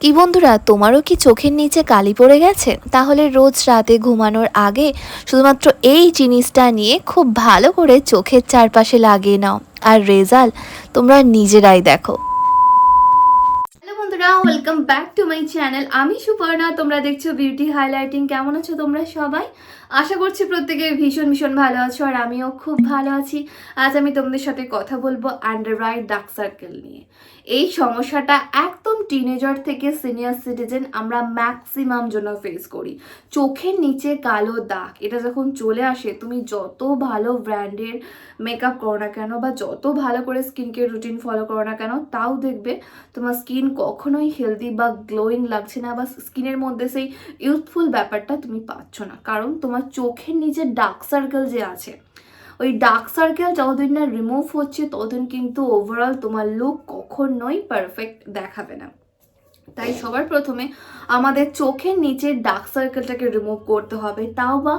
কি বন্ধুরা, তোমারও কি চোখের নিচে কালি পড়ে গেছে? তাহলে রোজ রাতে ঘুমানোর আগে শুধুমাত্র এই জিনিসটা নিয়ে খুব ভালো করে চোখের চারপাশে লাগিয়ে নাও। আর রেজাল্ট তোমরা নিজেরাই দেখো। বন্ধুরা welcome back to my channel আমি সুপর্ণা, তোমরা দেখছ বিউটি হাইলাইটিং কেমন আছো তোমরা সবাই? আশা করছি প্রত্যেকে ভীষণ ভীষণ ভালো আছো আর আমিও খুব ভালো আছি। আজ আমি তোমাদের সাথে কথা বলব আন্ডার আই ডার্ক সার্কেল নিয়ে। এই সমস্যাটা একদম টিনেজার থেকে সিনিয়র সিটিজেন আমরা ম্যাক্সিমাম জন্য ফেস করি। চোখের নিচে কালো দাগ, এটা যখন চলে আসে, তুমি যত ভালো ব্র্যান্ডের মেকআপ করো না কেন বা যত ভালো করে স্কিন কেয়ার রুটিন ফলো করো না কেন, তাও দেখবে তোমার স্কিন কখনোই হেলদি বা গ্লোয়িং লাগছে না বা স্কিনের মধ্যে সেই ইউথফুল ব্যাপারটা তুমি পাচ্ছ না। কারণ তোমার চোখের নিচে ডার্ক সার্কেল যে আছে, ওই ডার্ক সার্কেল যতদিন না রিমুভ হচ্ছে, ততদিন কিন্তু ওভারঅল তোমার লুক কখনোই পারফেক্ট দেখাবে না। তাই সবার প্রথমে আমাদের চোখের নিচের ডার্ক সার্কেলটাকে রিমুভ করতে হবে। তাও বা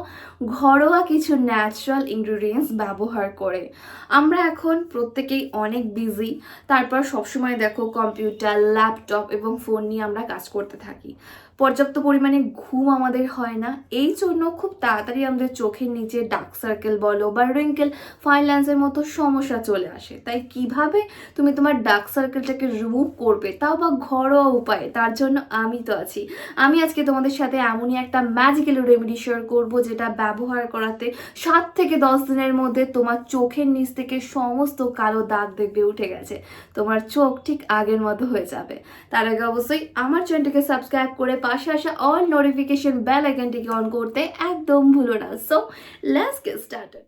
ঘরোয়া কিছু ন্যাচারাল ইনগ্রিডিয়েন্টস ব্যবহার করে। আমরা এখন প্রত্যেকেই অনেক বিজি তারপর সবসময় দেখো কম্পিউটার ল্যাপটপ এবং ফোন নিয়ে আমরা কাজ করতে থাকি। পর্যাপ্ত পরিমাণে ঘুম আমাদের হয় না। এই জন্য খুব তাড়াতাড়ি আমাদের চোখের নিচে ডার্ক সার্কেল বলো বা রিঙ্কেল ফাইন্যান্সের মতো সমস্যা চলে আসে। তাই কীভাবে তুমি তোমার ডার্ক সার্কেলটাকে রিমুভ করবে তাও বা ঘরোয়া উপায়ে, তার জন্য আমি তো আছি। আমি আজকে তোমাদের সাথে এমনই একটা ম্যাজিক্যাল রেমেডি শেয়ার করব যেটা ব্যবহার করাতে সাত থেকে দশ দিনের মধ্যে তোমার চোখের নিচ থেকে সমস্ত কালো দাগ দেখবে উঠে গেছে। তোমার চোখ ঠিক আগের মতো হয়ে যাবে। তার আগে অবশ্যই আমার চ্যানেলটিকে সাবস্ক্রাইব করে পাশে আসা অল নোটিফিকেশন বেল আইকনটিকে অন করতে একদম ভুলো না। সো লেটস গেট স্টার্টেড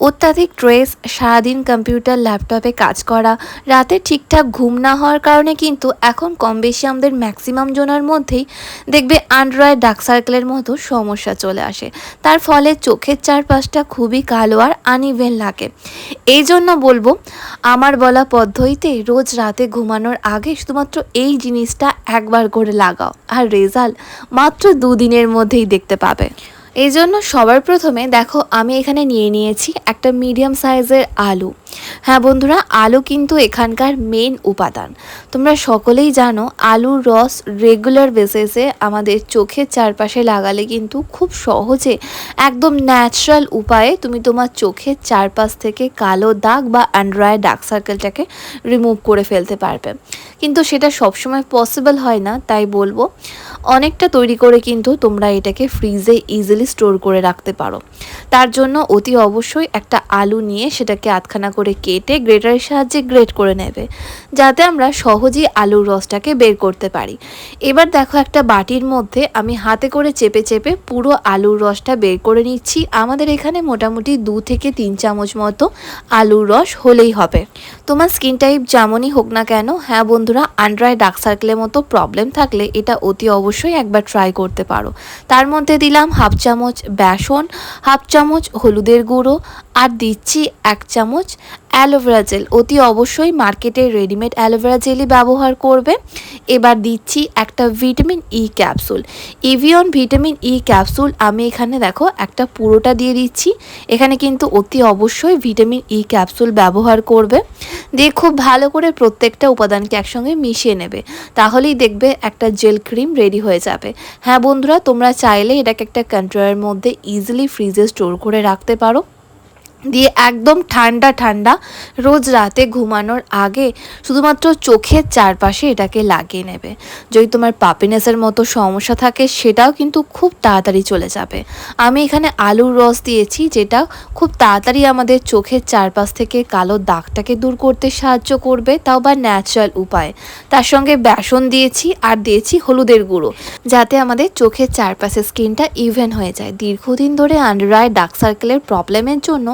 অত্যাধিক স্ট্রেস সারাদিন কম্পিউটার, ল্যাপটপে কাজ করা, রাতে ঠিকঠাক ঘুম না হওয়ার কারণে কিন্তু এখন কম বেশি আমাদের ম্যাক্সিমাম জোনার মধ্যেই দেখবে আন্ড্রয়েড ডার্ক সার্কেলের মতো সমস্যা চলে আসে। তার ফলে চোখের চারপাশটা খুবই কালো আর আনইভেন লাগে। এই জন্য বলব, আমার বলা পদ্ধতিতে রোজ রাতে ঘুমানোর আগে শুধুমাত্র এই জিনিসটা একবার করে লাগাও। আর রেজাল্ট মাত্র দুদিনের মধ্যেই দেখতে পাবে। এই জন্য সবার প্রথমে দেখো আমি এখানে নিয়ে নিয়েছি একটা মিডিয়াম সাইজের আলু। হ্যাঁ বন্ধুরা, আলু কিন্তু এখানকার মেন উপাদান। তোমরা সকলেই জানো, আলুর রস রেগুলার বেসিসে আমাদের চোখের চারপাশে লাগালে কিন্তু খুব সহজে, একদম ন্যাচারাল উপায়ে তুমি তোমার চোখের চারপাশ থেকে কালো দাগ বা অ্যান্ড্রয়েড ডার্ক সার্কেলটাকে রিমুভ করে ফেলতে পারবে। কিন্তু সেটা সবসময় পসিবল হয় না, তাই বলব অনেকটা তৈরি করে কিন্তু তোমরা এটাকে ফ্রিজে ইজিলি স্টোর করে রাখতে পারো। তার জন্য অতি অবশ্যই একটা আলু নিয়ে সেটাকে আধখানা করে কেটে গ্রেটারের সাহায্যে গ্রেট করে নেবে, যাতে আমরা সহজেই আলুর রসটাকে বের করতে পারি। এবার দেখো একটা বাটির মধ্যে আমি হাতে করে চেপে চেপে পুরো আলুর রসটা বের করে নিচ্ছি। আমাদের এখানে মোটামুটি দু থেকে তিন চামচ মতো আলুর রস হলেই হবে। তোমার স্কিন টাইপ যেমনই হোক না কেন হ্যাঁ বন্ধুরা, আন্ড্রয় ডার্ক সার্কেলের মতো প্রবলেম থাকলে এটা অতি অবশ্যই একবার ট্রাই করতে পারো। তার মধ্যে দিলাম হাফ চামচ বেসন, হাফ চামচ হলুদের গুঁড়ো আর দিচ্ছি এক চামচ অ্যালোভেরা জেল। অতি অবশ্যই মার্কেটে রেডিমেড অ্যালোভেরা জেলই ব্যবহার করবে। এবার দিচ্ছি একটা vitamin E capsule. Evion vitamin E capsule, আমি এখানে দেখো একটা পুরোটা দিয়ে দিচ্ছি। এখানে কিন্তু অতি অবশ্যই ভিটামিন ই ক্যাপসুল ব্যবহার করবে। দিয়ে খুব ভালো করে প্রত্যেকটা উপাদানকে একসঙ্গে মিশিয়ে নেবে। তাহলেই দেখবে একটা জেল ক্রিম রেডি হয়ে যাবে। হ্যাঁ বন্ধুরা, তোমরা চাইলে এটাকে একটা কন্ট্রোলের মধ্যে ইজিলি ফ্রিজে স্টোর করে রাখতে পারো। দিয়ে একদম ঠান্ডা ঠান্ডা রোজ রাতে ঘুমানোর আগে শুধুমাত্র চোখের চারপাশে এটাকে লাগিয়ে নেবে। যদি তোমার পাপিনেসের মতো সমস্যা থাকে, সেটাও কিন্তু খুব তাড়াতাড়ি চলে যাবে। আমি এখানে আলুর রস দিয়েছি, যেটা খুব তাড়াতাড়ি আমাদের চোখের চারপাশ থেকে কালো দাগটাকে দূর করতে সাহায্য করবে, তাও বা ন্যাচারাল উপায়। তার সঙ্গে বেসন দিয়েছি, আর দিয়েছি হলুদের গুঁড়ো, যাতে আমাদের চোখের চারপাশে স্কিনটা ইভেন হয়ে যায়। দীর্ঘদিন ধরে আন্ডার আই ডার্ক সার্কেলের প্রবলেমের জন্য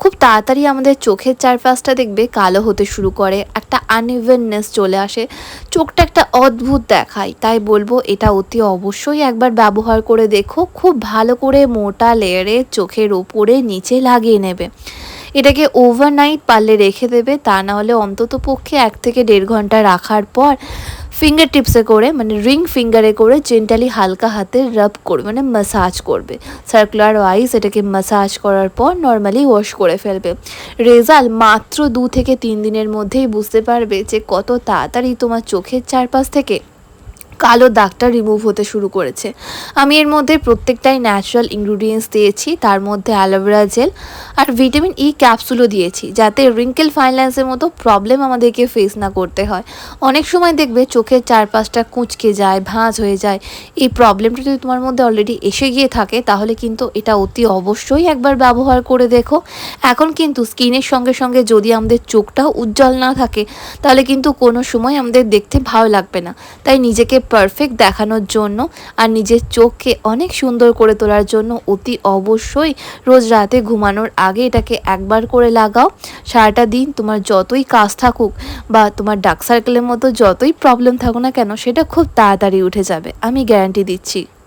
খুব তাড়াতাড়ি আমাদের চোখের চারপাশটা দেখবে কালো হতে শুরু করে, একটা আনইভেননেস চলে আসে। চোখটা একটা অদ্ভুত দেখায়, তাই বলব এটা অতি অবশ্যই একবার ব্যবহার করে দেখো, খুব ভালো করে মোটা লেয়ারে চোখের ওপরে নিচে লাগিয়ে নেবে। এটাকে ওভারনাইট পারলে রেখে দেবে, তা না হলে অন্তত পক্ষে এক থেকে দেড় ঘণ্টা রাখার পর ফিঙ্গার টিপসে করে মানে রিং ফিঙ্গারে করে জেন্টালি হালকা হাতে রাব করবে মানে মাসাজ করবে। সার্কুলার ওয়াইজ এটাকে মাসাজ করার পর নর্মালি ওয়াশ করে ফেলবে। রেজাল্ট মাত্র দু থেকে তিন দিনের মধ্যেই বুঝতে পারবে যে কত তাড়াতাড়ি তোমার চোখের চারপাশ থেকে কালো দাগটা রিমুভ হতে শুরু করেছে। আমি এর মধ্যে প্রত্যেকটাই ন্যাচারাল ইনগ্রিডিয়েন্টস দিয়েছি, তার মধ্যে অ্যালোভেরা জেল আর ভিটামিন ই ক্যাপসুলও দিয়েছি, যাতে রিঙ্কেল ফাইন্যান্সের মতো প্রবলেম আমাদেরকে ফেস না করতে হয়। অনেক সময় দেখবে চোখের চারপাশটা কুঁচকে যায়, ভাঁজ হয়ে যায়। এই প্রবলেমটা যদি তোমার মধ্যে অলরেডি এসে গিয়ে থাকে, তাহলে কিন্তু এটা অতি অবশ্যই একবার ব্যবহার করে দেখো। এখন কিন্তু স্কিনের সঙ্গে সঙ্গে যদি আমাদের চোখটাও উজ্জ্বল না থাকে, তাহলে কিন্তু কোনো সময় আমাদের দেখতে ভালো লাগবে না। তাই নিজেকে পারফেক্ট দেখানোর জন্য আর নিজের চোখকে অনেক সুন্দর করে তোলার জন্য অতি অবশ্যই রোজ রাতে ঘুমানোর আগে এটাকে একবার করে লাগাও। সারাটা দিন তোমার যতই কাজ থাকুক বা তোমার ডাক সার্কেলের মতো যতই প্রবলেম থাকুক না কেন, সেটা খুব তাড়াতাড়ি উঠে যাবে। আমি গ্যারান্টি দিচ্ছি।